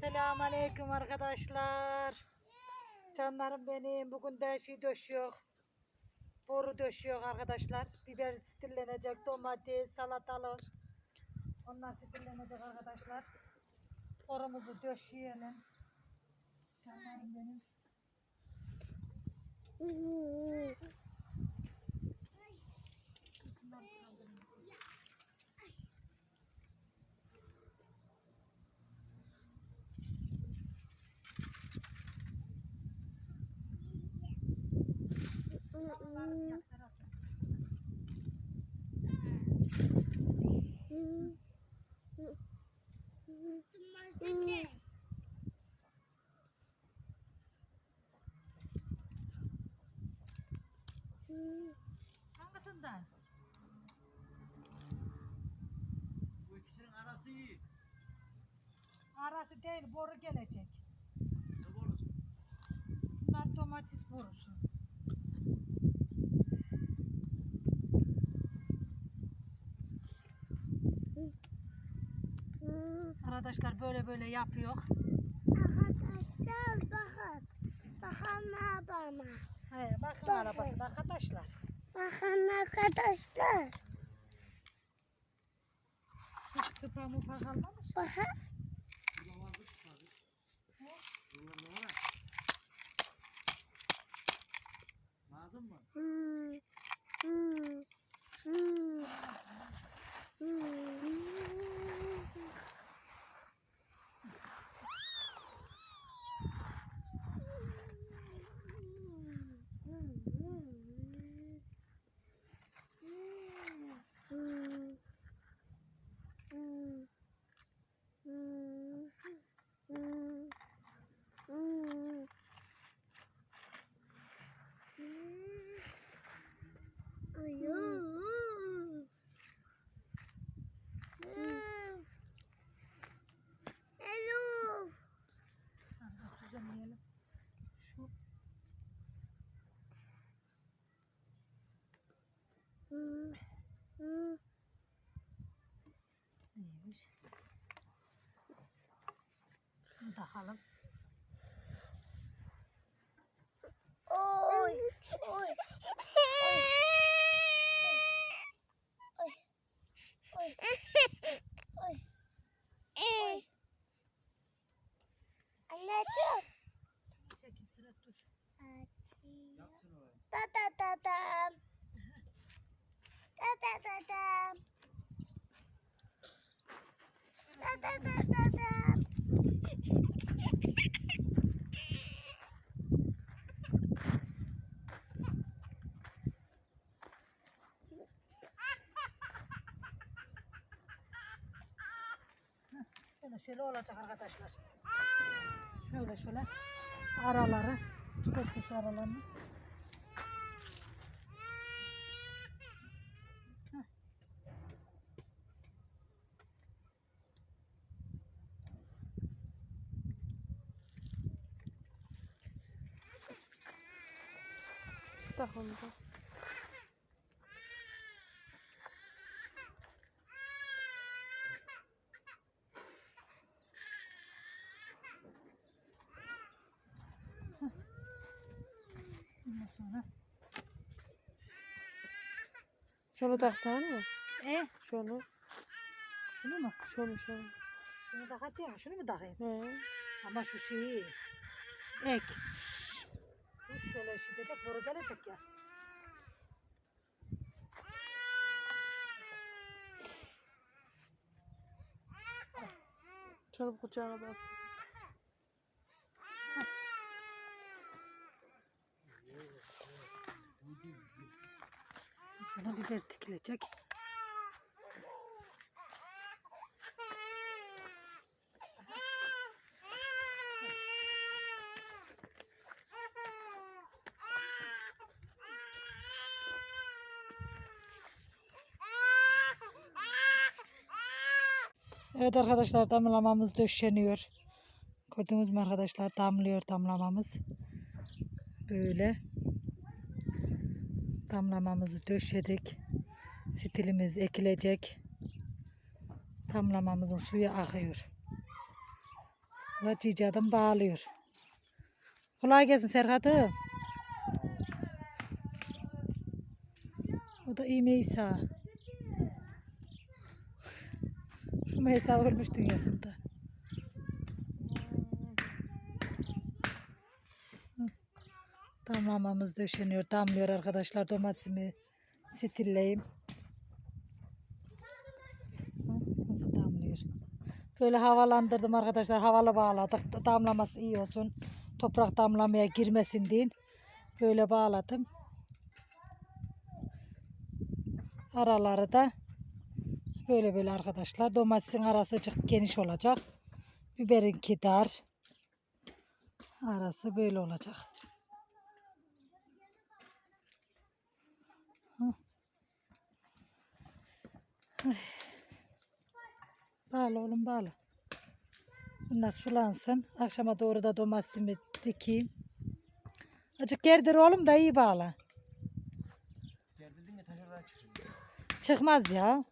Selamun Aleyküm arkadaşlar. Canlarım benim. Bugün de şey döşüyor. Boru döşüyor arkadaşlar. Biber stillenecek, domates, salatalık. Onlar stillenecek arkadaşlar. Borumuzu döşeyelim. Canlarım benim. Hangisinden? Bu ikisinin arası iyi. Arası değil, boru gelecek. Ne borusu? Bunlar domates borusu. Arkadaşlar böyle böyle yapıyor. Arkadaşlar bakın. Bakın bana. He, bakın Bakın. arabasına arkadaşlar. Bakın arkadaşlar. Hiç tıpa mupa kalmamış. Bakın. Lazım mı? Hmm. Şunu takalım. Oy. Oy. Oy. Oy. Oy. Oy. Oy. Dur. Yapsın orayı. Da da da da. Da da da da. Da da da da da. Şöyle olacak arkadaşlar. Şöyle şöyle araları tutmuş aralarını. Heh. Tak onu da. Ondan sonra Şunu taksana. e Şunu. şunu mu? Şunu şunu. Şunu takacağım. Şunu mu takayım? He. Ama şu şeyi ek. Bu şöyle şidecek boru gelecek ya. Şunu kucağına bas. Sonra biber dikilecek. Evet arkadaşlar damlamamız döşeniyor. Gördünüz mü arkadaşlar damlıyor damlamamız. Böyle damlamamızı döşedik. Stilimiz ekilecek. Damlamamızın suyu akıyor. Cici adam bağlıyor. Kolay gelsin Serhat'ım. O da iyi Meysa. Şu Meysa ölmüş dünyasında. Damlamamız döşeniyor. Damlıyor arkadaşlar domatesimi stilleyim. Nasıl damlıyor? Böyle havalandırdım arkadaşlar. Havalı bağladık. Da- Damlaması iyi olsun. Toprak damlamaya girmesin diye. Böyle bağladım. Araları da böyle böyle arkadaşlar. Domatesin arası geniş olacak. Biberinki dar. Arası böyle olacak. Hı. Ay. Bağla oğlum bağla. Bunlar sulansın. Akşama doğru da domatesimi dikeyim. Azıcık gerdir oğlum da iyi bağla. Gerdirdin ya taşırdan çıkıyor. Çıkmaz ya.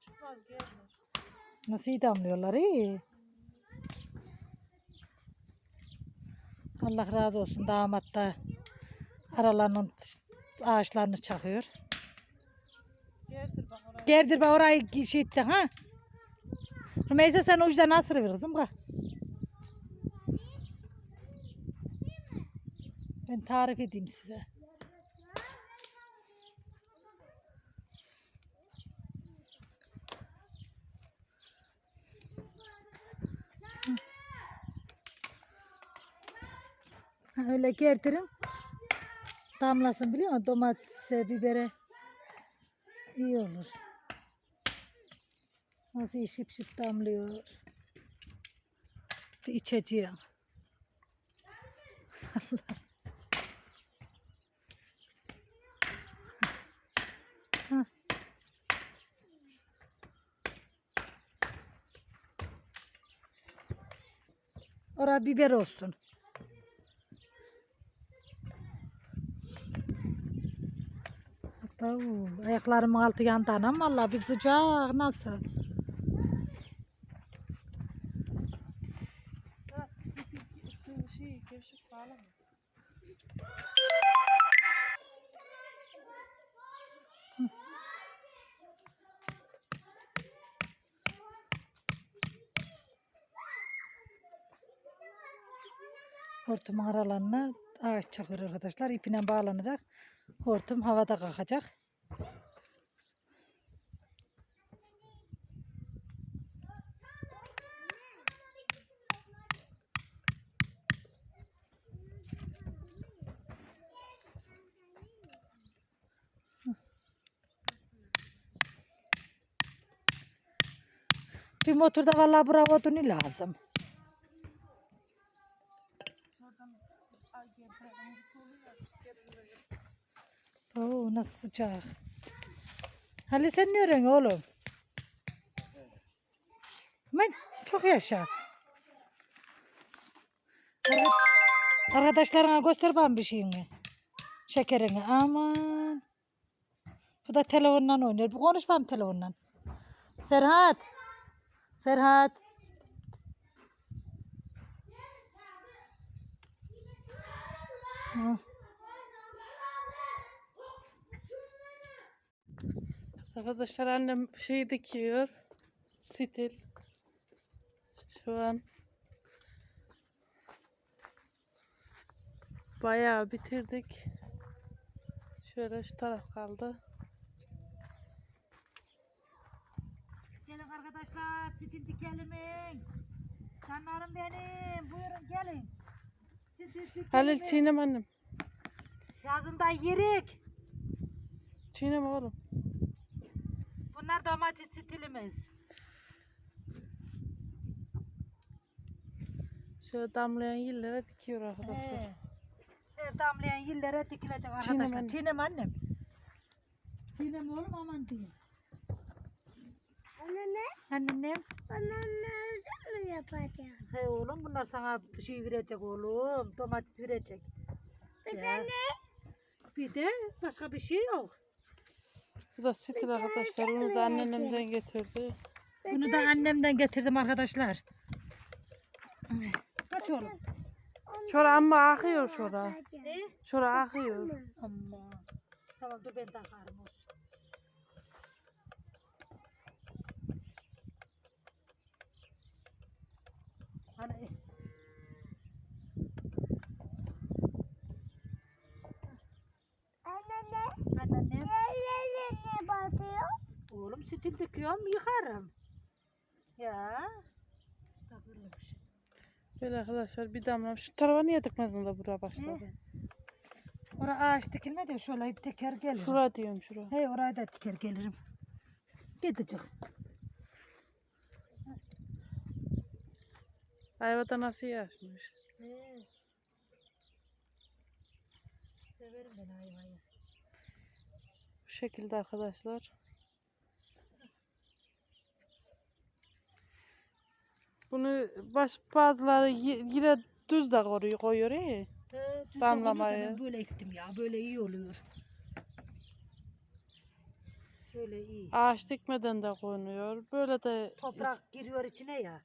Çıkmaz gelmez. Nasıl iyi damlıyorlar iyi. Allah razı olsun damat da aralarının ağaçlarını çakıyor. Geldir bak oraya. Gerdir bak orayı şey etti ha. Rümeysa sen ucudan nasıl ver kızım. Ben tarif edeyim size. Öyle gerdirin. Damlasın biliyor musun? Domatese, bibere iyi olur. Nasıl şıp şıp damlıyor. Bir içeceğim. Allah. Ora biber olsun. O, ayaklarımın altı yandı anam valla bir sıcak nasıl? Hortumun aralarına ağaç çakır arkadaşlar. İpine bağlanacak. Hortum havada kalkacak. Bir motorda vallahi bravo odunu lazım. Sıcak. Halil sen ne öğreniyorsun oğlum? Ben çok yaşa. Arka- Arkadaşlarına göster bana bir şeyini. Şekerini. Aman. Bu da telefonla oynuyor. Bir konuş bana telefonla. Serhat. Serhat. Ha. Arkadaşlar annem şey dikiyor. Stil. Şu an bayağı bitirdik. Şöyle şu taraf kaldı. Gelin arkadaşlar, stil dikelimin. Canlarım benim. Buyurun gelin. Stil dikelimin. Halil çiğnem annem. Yazında yerik. Çiğnem oğlum. Bunlar domates stilimiz. Şöyle damlayan yerlere dikiyor arkadaşlar. He. Her damlayan yerlere dikilecek Çiğnem arkadaşlar. anne. Çiğnem annem. Çiğnem oğlum aman diyeyim. Anne ne? Annem. Bana ne özür mü yapacağım? He oğlum bunlar sana bir şey verecek oğlum. Domates verecek. Bir Ya. tane Bir de başka bir şey yok. Bu da stil arkadaşlar. Bunu da anneannemden getirdi. Bunu da annemden getirdim arkadaşlar. Kaç oğlum? Şora ama akıyor şora. Ne? Şora akıyor. Amma. Tamam dur ben takarım. olsun. Hani Anne ne? anneannem. Nereye batıyor? Oğlum stil döküyorum yıkarım. Ya. Takılmış. Böyle arkadaşlar bir damla. Şu tarafa niye dikmedin de buraya başladı? Oraya ağaç dikilmedi ya şöyle diker gelirim. Şura diyorum şura. He oraya da diker gelirim. Gidecek. Ayvada nasıl yaşmış? He. Severim ben ayvayı. Şekilde arkadaşlar. Bunu baş, bazıları yine düz de koyuyor. He, düz Damlamayı. Ben böyle ektim ya. Böyle iyi oluyor. Böyle iyi. Ağaç dikmeden de konuyor. Böyle de Toprak giriyor içine ya.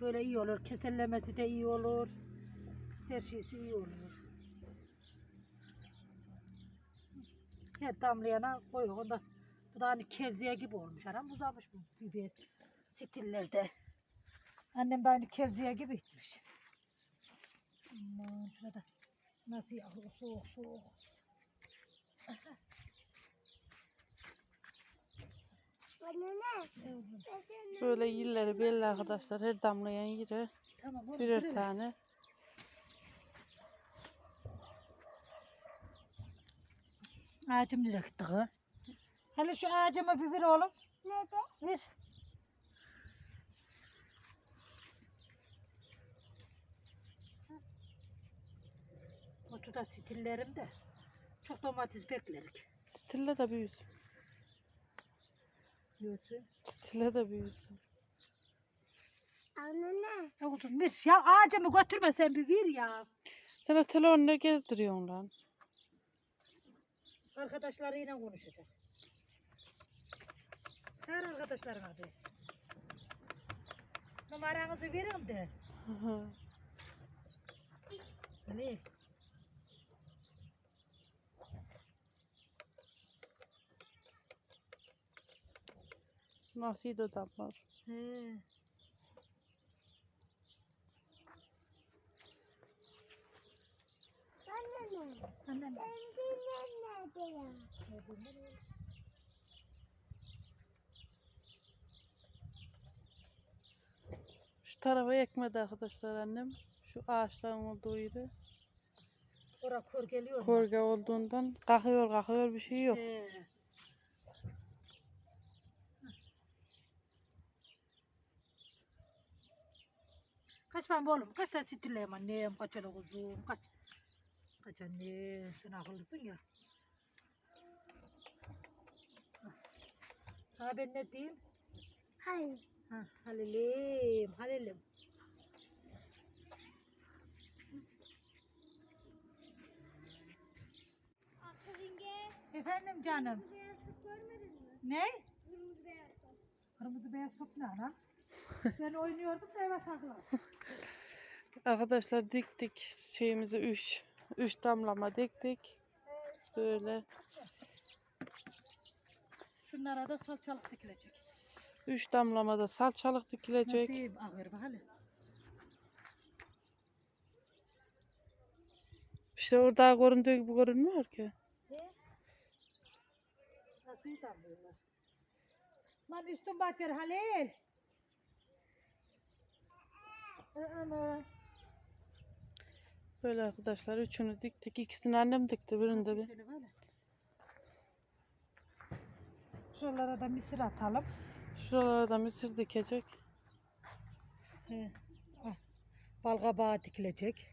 Böyle iyi olur. Kesellemesi de iyi olur. Her şeysi iyi oluyor. Her damlayana koyuyor. Onda bu da hani kevziye gibi olmuş. Anam uzamış bu biber stillerde. Annem de aynı kevziye gibi gitmiş. Aman şurada nasıl yağıyor soğuk soğuk. Yavrum. böyle yilleri belli arkadaşlar. Her damlayan yere Tamam birer. tane. Ağacım gitti kız? Hele şu ağacıma bir ver oğlum. Nerede? Ver. Otu da stillerim de. Çok domates beklerik. Stille de büyüsün. Yiyorsun. Stille de büyüsün. Anne ne? Oldu? Ver. Ya ağacımı götürme sen bir ver ya. Sen o telefonu ne gezdiriyorsun lan? Arkadaşlarıyla konuşacak. Her arkadaşlar abi. Numaranızı verin de. Ne? Nasıl da damlar? He. Anne ne? Annem. Şu tarafa ekmedi arkadaşlar annem. Şu ağaçların olduğu yeri. Ora kor geliyor. mu? Korga olduğundan kalkıyor kalkıyor bir şey yok. He. Kaç ben oğlum? Kaç tane stilleyim annem? Kaç öyle kuzum? Kaç? Kaç anne? Sen akıllısın ya. Sana ben ne diyeyim? Hayır. Ha, halelim, halelim. Efendim canım. Ne? Kırmızı beyaz top ne ana? ben oynuyordum da eve saklı. Arkadaşlar diktik şeyimizi 3 3 damlama diktik. Böyle Şunlara da salçalık dikilecek. 3 damlamada salçalık dikilecek. Nasip ağır bak hele. İşte orada göründüğü gibi görünmüyor ki. Nasıl damlıyorlar? Lan üstün batıyor Halil. Ana. Böyle arkadaşlar üçünü diktik. İkisini annem dikti birinde bir. Şöyle böyle. Şuralara da mısır atalım. Şuralara da mısır dikecek. He. Ah. Balgabağı dikilecek.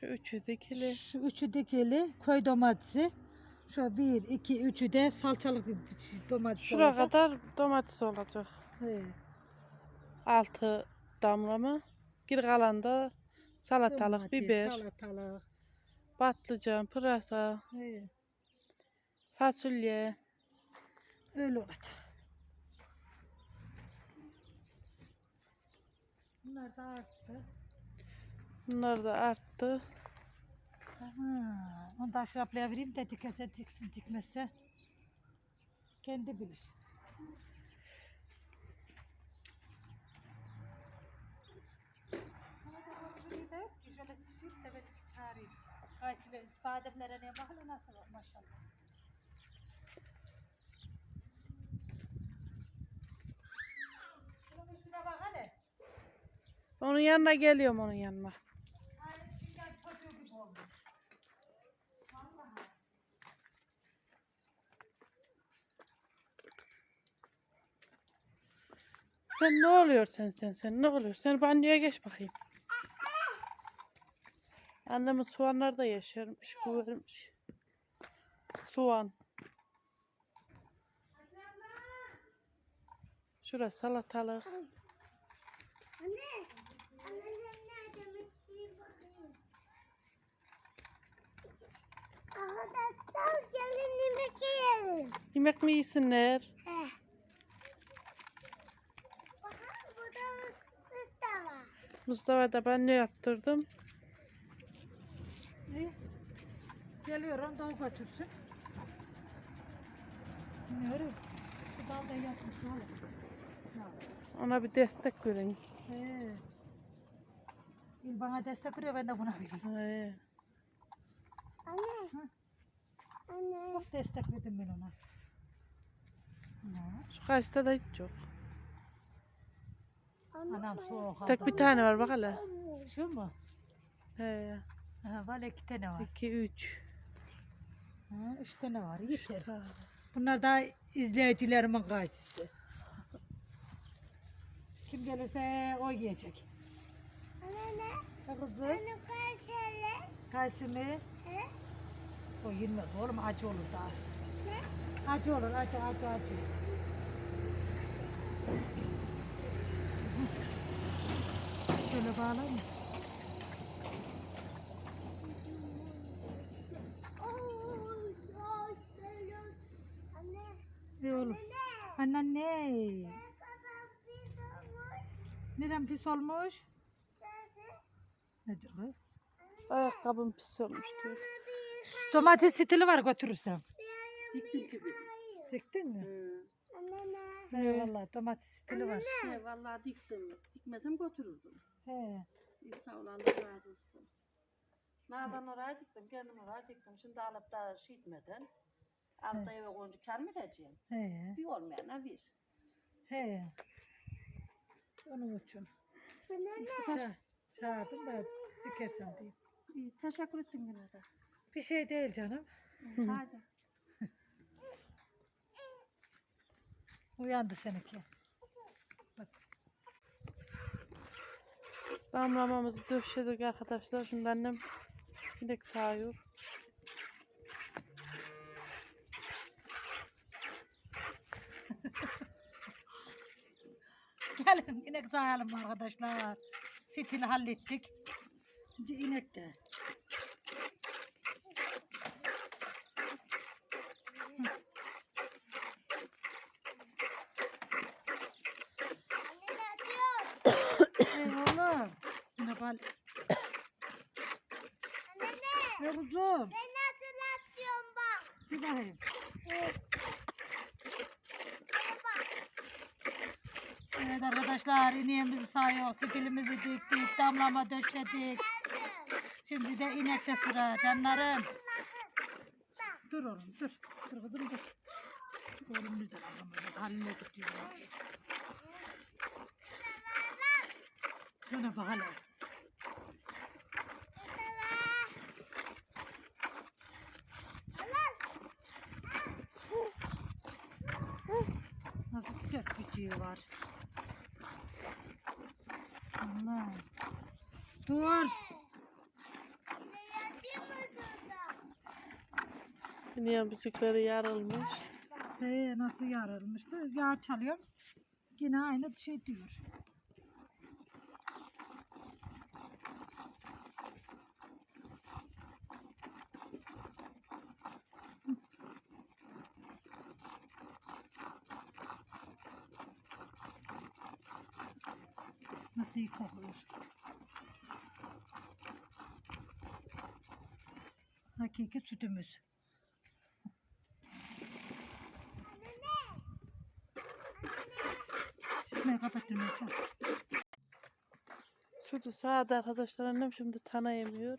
Şu üçü dikili. Şu üçü dikili köy domatesi. Şu bir, iki, üçü de salçalık bir domates Şuraya olacak. kadar domates olacak. He. Altı damlama. Geri kalan da salatalık, Domates, biber, Salatalık. patlıcan, pırasa. He. Fasulye. Öyle olacak. Bunlar da arttı. Bunlar da arttı. Tamam. Onu da aşraplaya vereyim de dikerse diksin dikmezse. Kendi bilir. Şöyle çift de ben çağırayım. Kayısı ve bademlere ne bakın nasıl maşallah. Şunun üstüne bak hele. Onun yanına geliyorum onun yanına. Sen ne oluyor sen sen sen ne oluyor? Sen banyoya geç bakayım. Annemin soğanlar da yaşarmış. Bu vermiş. Soğan. Şurası salatalık. Anne. Annem neredemiş bir bakayım. Arkadaşlar gelin yemek yiyelim. Yemek mi yesinler? He. Bakın burada Mustafa. Mustafa da ben ne yaptırdım? İyi. Geliyorum da o götürsün. Bilmiyorum. Şu dalda yatmış oğlum. Ona bir destek verin. He. İl bana destek veriyor ben de buna vereyim. He. Anne. Hı. Anne. Bak destek verdim ben ona. Şu kayısta da hiç yok. Anam soğuk Tek bir tane var bak hele. Şu mu? He. Ha, var iki tane var. İki, üç. Ha, üç tane var yeter. Bunlar da izleyicilerimin gazetesi. Kim gelirse o yiyecek. Anne ne? Ha kızım. Anne kayseri. Kayısı mı? He? O yenmez oğlum acı olur daha. Ne? Acı olur acı acı acı. Şöyle seviyorum. Anne. Ne oğlum? Anne. Annen ne? Ne kadar pis olmuş. Neden pis olmuş? Nedir bu? Ayakkabım pis olmuş diyor. Domates stili var götürürsem. Diktim gibi. Diktin mi? Anne ne? Eyvallah domates stili var. He vallahi diktim. Dikmesem götürürdüm. He. İyi sağ ol Allah razı olsun. Nazan oraya diktim, kendim oraya diktim. Şimdi alıp da şey etmeden, alıp da eve koyunca mı edeceğim? He. Bir olmayana bir. He. Onun için. Çağırdım da sikersen diye. İyi, teşekkür ettim yine de. Bir şey değil canım. Hadi. Uyandı seninki. Bak. Damlamamızı döşedik arkadaşlar. Şimdi annem inek sağıyor. Gelin inek sayalım arkadaşlar. Stili hallettik. İnek de. Anne ne atıyor? Ey oğlum. Bal. Anne ne? Kuzum. Ben nasıl atıyorum bak. Bir bakayım. Bak. Evet arkadaşlar ineğimizi sayıyor. Stilimizi diktik. Damlama döşedik. Şimdi de inekte sıra canlarım. Dur oğlum dur. Dur kızım dur. Oğlum bir de damlama haline gidiyor. Şuna bak hele. Gücü var. Allah. Dur. İneğin bıçıkları yarılmış. He, nasıl yarılmıştı? Yağ çalıyorum. Yine aynı şey diyor. Nasıl iyi kokuyor. Hakiki sütümüz. Şurayı kapattırmayacağım. Sütü sağdı arkadaşlar annem şimdi tana yemiyor.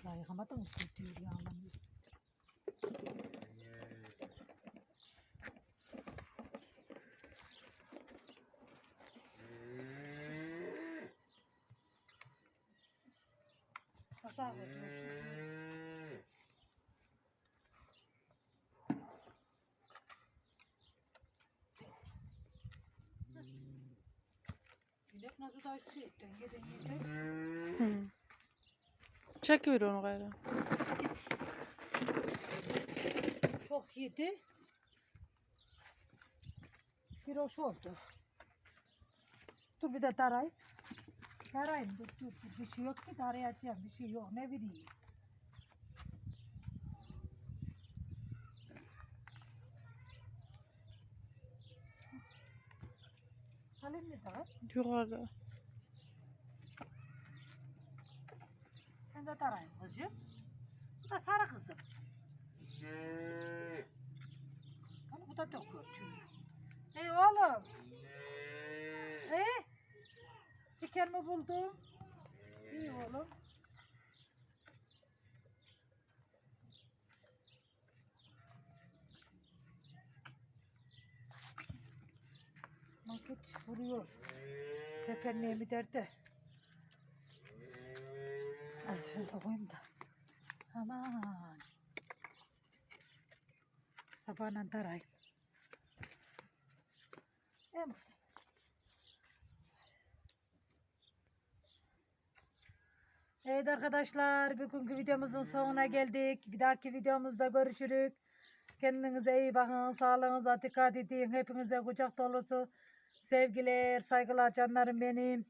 ใส่เขาไม่ต้องตีดีอวมันทราเ İnek nasıl da şu etten yedin yedin. Hı. Çekiver onu gayrı. Çok yedi. Bir hoş oldu. Dur bir de darayım. Darayım dur dur. dur. Bir şey yok ki darayacağım. Bir şey yok. Ne bileyim. Halim ne dar? Yukarıda. Sen de darayım kızım. Bu da sarı kızım. Onu bu da döküyor tüyü. Ey oğlum. Ey. Diker mi buldun? İyi oğlum. Market vuruyor. Teperneğe mi derdi? Ay şurada koyayım da. Aman. Sabahla darayım. En kızım. Evet arkadaşlar bugünkü videomuzun sonuna geldik. Bir dahaki videomuzda görüşürük. Kendinize iyi bakın. Sağlığınıza dikkat edin. Hepinize kucak dolusu sevgiler, saygılar canlarım benim.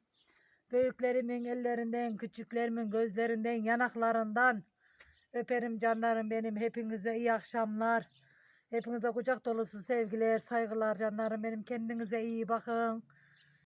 Büyüklerimin ellerinden, küçüklerimin gözlerinden, yanaklarından öperim canlarım benim. Hepinize iyi akşamlar. Hepinize kucak dolusu sevgiler, saygılar canlarım benim. Kendinize iyi bakın.